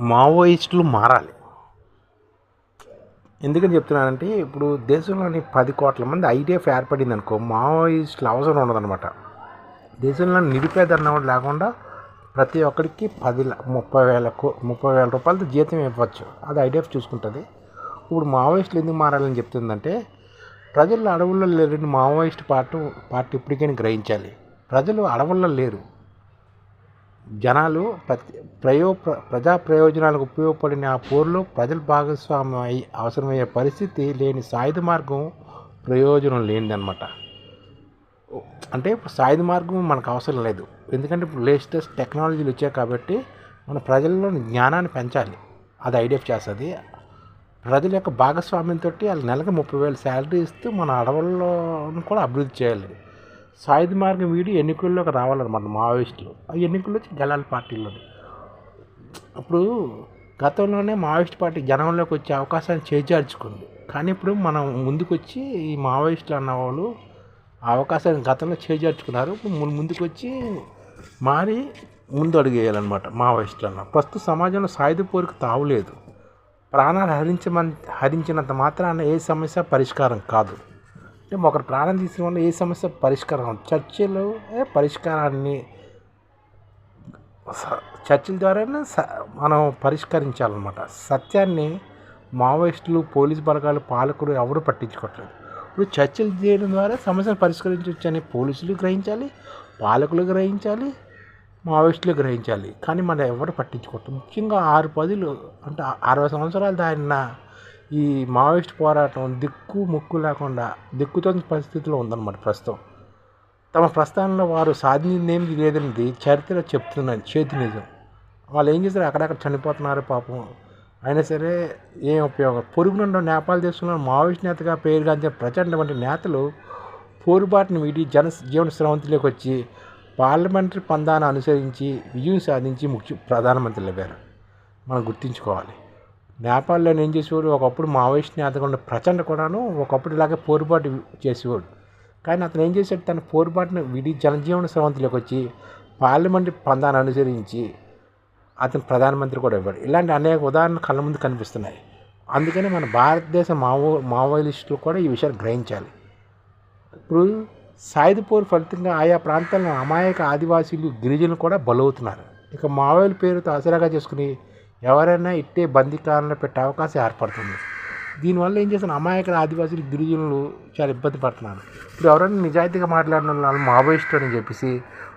మావోయిస్టులు మారాలి. ఎందుకని చెప్తున్నానంటే ఇప్పుడు దేశంలోని పది కోట్ల మంది ఐడిఎఫ్ ఏర్పడింది అనుకో మావోయిస్టులు అవసరం ఉండదన్నమాట. దేశంలో నిరుపేద అన్నవాడు లేకుండా ప్రతి ఒక్కరికి పది ముప్పై వేలకు ముప్పై వేల రూపాయలతో జీతం ఇవ్వచ్చు. అది ఐడిఎఫ్ చూసుకుంటుంది. ఇప్పుడు మావోయిస్టులు ఎందుకు మారాలని చెప్తుందంటే ప్రజలు అడవుల్లో లేరు మావోయిస్ట్ పార్టీ పార్టీ ఇప్పటికైనా గ్రహించాలి. ప్రజలు అడవుల్లో లేరు. జనాలు ప్రతి ప్రయో ప్ర- ప్రజా ప్రయోజనాలకు ఉపయోగపడిన ఆ పోరులో ప్రజలు భాగస్వామ్యం అయి అవసరమయ్యే పరిస్థితి లేని సాయుధ మార్గం ప్రయోజనం లేనిదన్నమాట. అంటే ఇప్పుడు సాయుధ మార్గం మనకు అవసరం లేదు. ఎందుకంటే ఇప్పుడు లేటెస్ట్ టెక్నాలజీలు వచ్చాయి కాబట్టి మన ప్రజల్లో జ్ఞానాన్ని పెంచాలి. అది ఐడిఎఫ్ చేస్తుంది. ప్రజల యొక్క భాగస్వామ్యంతో వాళ్ళ నెలకు ముప్పై వేలు శాలరీ ఇస్తూ మన అడవుల్లో కూడా అభివృద్ధి చేయాలి. సాయుధ మార్గం వీడి ఎన్నికల్లోకి రావాలన్నమాట మావోయిస్టులు. ఆ ఎన్నికల్లో వచ్చి గెలాలి పార్టీలోని అప్పుడు గతంలోనే మావోయిస్ట్ పార్టీ జనంలోకి వచ్చే అవకాశాన్ని చేజార్చుకుంది. కానీ ఇప్పుడు మనం ముందుకు వచ్చి ఈ మావోయిస్టులు అన్న వాళ్ళు ఆ అవకాశాన్ని గతంలో చేజార్చుకున్నారు. ఇప్పుడు ముందుకొచ్చి ముందుకు వచ్చి మారి ముందు అడిగేయాలన్నమాట మావోయిస్టులు అన్న. ప్రస్తుత సమాజంలో సాయుధ పోరుకు తావులేదు ప్రాణాలు హరించమని హరించినంత మాత్రాన ఏ సమస్య పరిష్కారం కాదు. ఒకరు ప్రాణం తీసిన వల్ల ఏ సమస్య? పరిష్కారం. చర్చలు ఏ పరిష్కారాన్ని స- చర్చల ద్వారానే స- మనం పరిష్కరించాలన్నమాట. సత్యాన్ని మావోయిస్టులు పోలీస్ బలగాలు పాలకులు ఎవరు పట్టించుకోవట్లేదు ఇప్పుడు చర్చలు చేయడం ద్వారా సమస్యను పరిష్కరించవచ్చని పోలీసులు గ్రహించాలి పాలకులు గ్రహించాలి మావోయిస్టులు గ్రహించాలి. కానీ మనం ఎవరు పట్టించుకోవట్లేదు. ముఖ్యంగా ఆరు పదులు అంటే అరవై సంవత్సరాలు దాటిన ఈ మావోయిస్ట్ పోరాటం దిక్కు ముక్కు లేకుండా దిక్కుతోని పరిస్థితిలో ఉందన్నమాట ప్రస్తుతం. తమ ప్రస్థానంలో వారు సాధించింది ఏమి లేదనేది చరిత్ర చెప్తున్నది చేతి నిజం. వాళ్ళు ఏం చేశారు? అక్కడక్కడ చనిపోతున్నారు పాపం. అయినా సరే ఏం ఉపయోగం? పొరుగునుండ నేపాల్ దేశంలో మావోయిస్ట్ నేతగా పేరుగాంచిన ప్రచండ వంటి నేతలు పోరుబాటును వీడి జన జీవన స్రవంతిలోకి వచ్చి పార్లమెంటరీ పందాన్ని అనుసరించి విజయం సాధించి ముఖ్య ప్రధానమంత్రులు అయ్యారు మనం గుర్తుంచుకోవాలి. నేపాల్లో ఏం చేసేవాడు? ఒకప్పుడు మావోయిస్ట్ నేతగా ఉన్న ప్రచండ కూడాను ఒకప్పుడు ఇలాగే పోరుబాటు చేసేవాడు. కానీ అతను ఏం చేశాడు? తన పోరుబాటును విడి జనజీవన స్రవంతిలోకి వచ్చి పార్లమెంట్ పందాన్ని అనుసరించి అతను ప్రధానమంత్రి కూడా ఇవ్వడు ఇలాంటి అనేక ఉదాహరణలు కళ్ళ ముందు కనిపిస్తున్నాయి. అందుకని మన భారతదేశ మావో మావోయిస్టులు కూడా ఈ విషయాన్ని గ్రహించాలి. ఇప్పుడు సాయుధ పోరు ఫలితంగా ఆయా ప్రాంతాల్లో అమాయక ఆదివాసీలు గిరిజనులు కూడా బలవుతున్నారు. ఇక మావోయిల పేరుతో ఆసరాగా చేసుకుని ఎవరైనా ఇట్టే బందీకారంలో పెట్టే అవకాశం ఏర్పడుతుంది. దీనివల్ల ఏం చేస్తున్న అమాయక ఆదివాసీలు గిరిజనులు చాలా ఇబ్బంది పడుతున్నారు. ఇప్పుడు ఎవరైనా నిజాయితీగా మాట్లాడిన వాళ్ళు మావోయిస్టు అని చెప్పేసి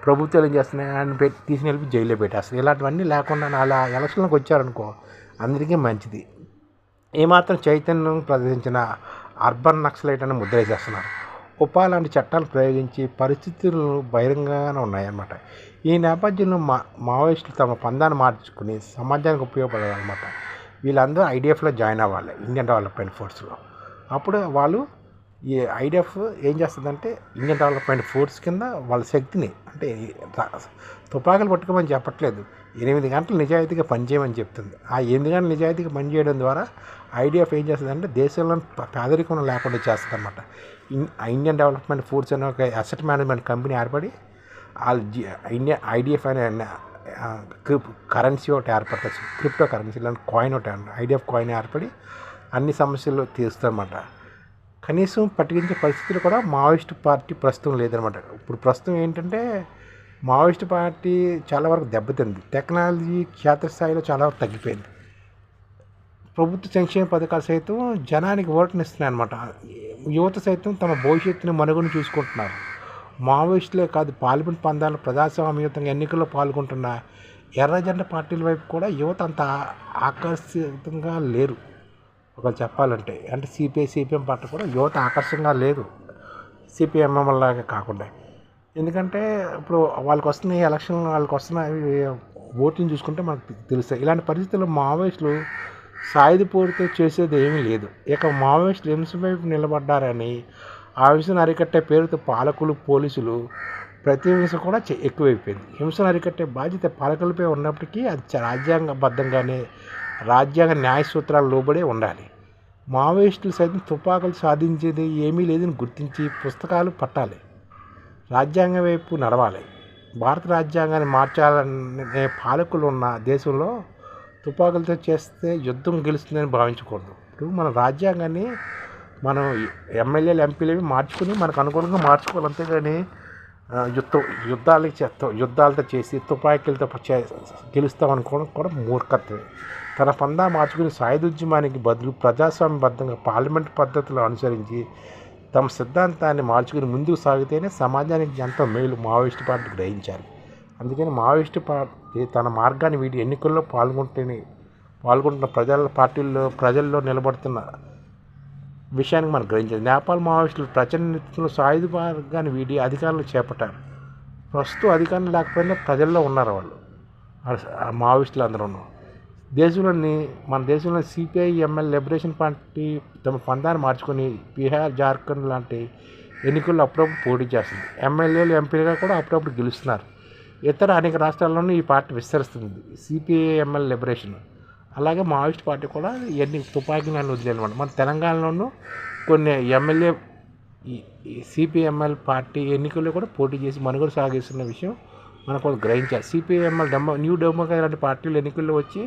ప్రభుత్వాలు ఏం చేస్తున్నాయి? ఆయన పెట్టి తీసుకుని వెళ్ళి జైల్లో పెట్టేస్తారు ఇలాంటివన్నీ లేకుండా అలా ఎలక్షన్లకు వచ్చారనుకో అందరికీ మంచిది. ఏమాత్రం చైతన్యం ప్రదర్శించిన అర్బన్ నక్సలైట్ అని ముద్ర చేస్తున్నారు ఉపా లాంటి చట్టాలు ప్రయోగించి పరిస్థితులు బహిరంగంగానే ఉన్నాయన్నమాట. ఈ నేపథ్యంలో మా మావోయిస్టులు తమ పందాన్ని మార్చుకుని సమాజానికి ఉపయోగపడాలన్నమాట. వీళ్ళందరూ ఐడిఎఫ్లో జాయిన్ అవ్వాలి ఇండియన్ డెవలప్మెంట్ ఫోర్స్లో. అప్పుడు వాళ్ళు ఈ ఐడిఎఫ్ ఏం చేస్తుందంటే ఇండియన్ డెవలప్మెంట్ ఫోర్స్ కింద వాళ్ళ శక్తిని అంటే తుపాకులు పట్టుకోమని చెప్పట్లేదు. ఎనిమిది గంటలు నిజాయితీగా పనిచేయమని చెప్తుంది. ఆ ఎనిమిది గంటలు నిజాయితీగా పనిచేయడం ద్వారా ఐడిఎఫ్ ఏం చేస్తుందంటే దేశంలో పేదరికం లేకుండా చేస్తుందన్నమాట. ఇండియన్ డెవలప్మెంట్ ఫోర్స్ అనే ఒక అసెట్ మేనేజ్మెంట్ కంపెనీ ఏర్పడి ఇండియా ఐడిఎఫ్ అనే క్రిప్ కరెన్సీ ఒకటి ఏర్పడుతుంది క్రిప్టో కరెన్సీ లాంటి కాయిన్ ఒకటి ఐడిఎఫ్ కాయిన్ ఏర్పడి అన్ని సమస్యలు తీరుస్తారన్నమాట కనీసం పట్టించే పరిస్థితులు కూడా మావోయిస్ట్ పార్టీ ప్రస్తుతం లేదనమాట ఇప్పుడు ప్రస్తుతం ఏంటంటే మావోయిస్ట్ పార్టీ చాలా వరకు దెబ్బతింది. టెక్నాలజీ క్షేత్రస్థాయిలో చాలా వరకు తగ్గిపోయింది. ప్రభుత్వ సంక్షేమ పథకాలు సైతం జనానికి ఓటనిస్తున్నాయి అనమాట యువత సైతం తమ భవిష్యత్తుని మనుగడను చూసుకుంటున్నారు. మావోయిస్టులే కాదు పార్లమెంట్ పందాలు ప్రజాస్వామ్యయుతంగా ఎన్నికల్లో పాల్గొంటున్న ఎర్రజెండ పార్టీల వైపు కూడా యువత అంత ఆకర్షితంగా లేరు. ఒకవేళ చెప్పాలంటే అంటే సిపిఐ సిపిఎం పార్టీ కూడా యువత ఆకర్షంగా లేదు. సిపిఎంఎం లాగా కాకుండా. ఎందుకంటే ఇప్పుడు వాళ్ళకి వస్తున్న ఎలక్షన్ వాళ్ళకి వస్తున్న ఓటింగ్ చూసుకుంటే మనకు తెలుస్తాయి ఇలాంటి పరిస్థితుల్లో మావోయిస్టులు సాయుధ పోరుతో చేసేది ఏమీ లేదు. ఇక మావోయిస్టులు ఎంసీ వైపు నిలబడ్డారని ఆ హింసను అరికట్టే పేరుతో పాలకులు పోలీసులు ప్రతి హింస కూడా ఎక్కువైపోయింది. హింసను అరికట్టే బాధ్యత పాలకులపై ఉన్నప్పటికీ అది రాజ్యాంగబద్ధంగానే రాజ్యాంగ న్యాయ సూత్రాలు లోబడే ఉండాలి. మావోయిస్టులు సైతం తుపాకులు సాధించేది ఏమీ లేదని గుర్తించి పుస్తకాలు పట్టాలి. రాజ్యాంగం వైపు నడవాలి. భారత రాజ్యాంగాన్ని మార్చాలనే పాలకులు ఉన్న దేశంలో తుపాకులతో చేస్తే యుద్ధం గెలుస్తుందని భావించకూడదు. ఇప్పుడు మన రాజ్యాంగాన్ని మనం ఎమ్మెల్యేలు ఎంపీలు మార్చుకుని మనకు అనుకూలంగా మార్చుకోవాలి. అంతేగాని యుద్ధం యుద్ధాలకి చేస్తాం. యుద్ధాలతో చేసి తుపాకీలతో చే గెలుస్తాం అనుకోవడం కూడా మూర్ఖత్వమే. తన పందా మార్చుకుని సాయుధోద్యమానికి బదులు ప్రజాస్వామ్యబద్ధంగా పార్లమెంట్ పద్ధతులు అనుసరించి తమ సిద్ధాంతాన్ని మార్చుకుని ముందుకు సాగితేనే సమాజానికి ఎంతో మేలు మావోయిస్టు పార్టీ గ్రహించారు. అందుకని మావోయిస్టు పార్టీ తన మార్గాన్ని వీటి ఎన్నికల్లో పాల్గొంటేనే పాల్గొంటున్న ప్రజల పార్టీల్లో ప్రజల్లో నిలబడుతున్న విషయానికి మనం గ్రహించింది నేపాల్ మావోయిస్టులు ప్రచండ సాయుధ మార్గాన్ని వీడి అధికారులు చేపట్టారు. ప్రస్తుతం అధికారం లేకపోయినా ప్రజల్లో ఉన్నారు వాళ్ళు. ఆ- మావోయిస్టులు అందరూ దేశంలోని మన దేశంలో సిపిఐ ఎంఎల్ లిబరేషన్ పార్టీ తమ పందాన్ని మార్చుకొని బీహార్ జార్ఖండ్ లాంటి ఎన్నికల్లో అప్పుడప్పుడు పోటీ చేస్తుంది. ఎమ్మెల్యేలు ఎంపీలుగా కూడా అప్పుడప్పుడు గెలుస్తున్నారు. ఇతర అనేక రాష్ట్రాల్లోనూ ఈ పార్టీ విస్తరిస్తుంది. CPI ML liberation. అలాగే మావోయిస్ట్ పార్టీ కూడా ఎన్ని తుపాకీ నన్ను వదిలేనమాట మన తెలంగాణలోనూ కొన్ని ఎమ్మెల్యే సిపిఎంఎల్ పార్టీ ఎన్నికల్లో కూడా పోటీ చేసి మనుగడ సాగిస్తున్న విషయం మనకు గ్రహించాలి. సిపిఎంఎల్ డెమో న్యూ డెమోక్రసీ లాంటి పార్టీలు ఎన్నికల్లో వచ్చి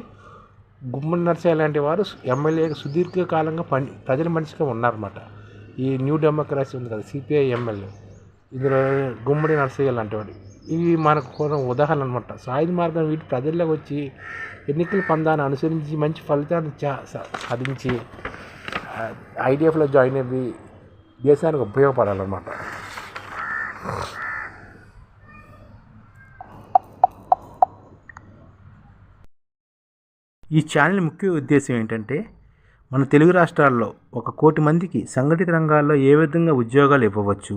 గుమ్మడి నర్సయ్య లాంటి వారు ఎమ్మెల్యే సుదీర్ఘకాలంగా పని ప్రజల మనిషిగా ఉన్నారన్నమాట. ఈ న్యూ డెమోక్రసీ ఉంది కదా సిపిఐ ఎమ్మెల్యే. ఇందులో గుమ్మడి నర్సయ్య లాంటి వాడు. ఇవి మనకు కోసం ఉదాహరణ అనమాట సాయుధ మార్గం వీటి ప్రజల్లోకి వచ్చి ఎన్నికల పందాన్ని అనుసరించి మంచి ఫలితాన్ని చా- సాధించి ఐడిఎఫ్లో జాయిన్ అయ్యి దేశానికి ఉపయోగపడాలన్నమాట. ఈ ఛానల్ ముఖ్య ఉద్దేశం ఏంటంటే మన తెలుగు రాష్ట్రాల్లో ఒక కోటి మందికి సంఘటిత రంగాల్లో ఏ విధంగా ఉద్యోగాలు ఇవ్వవచ్చు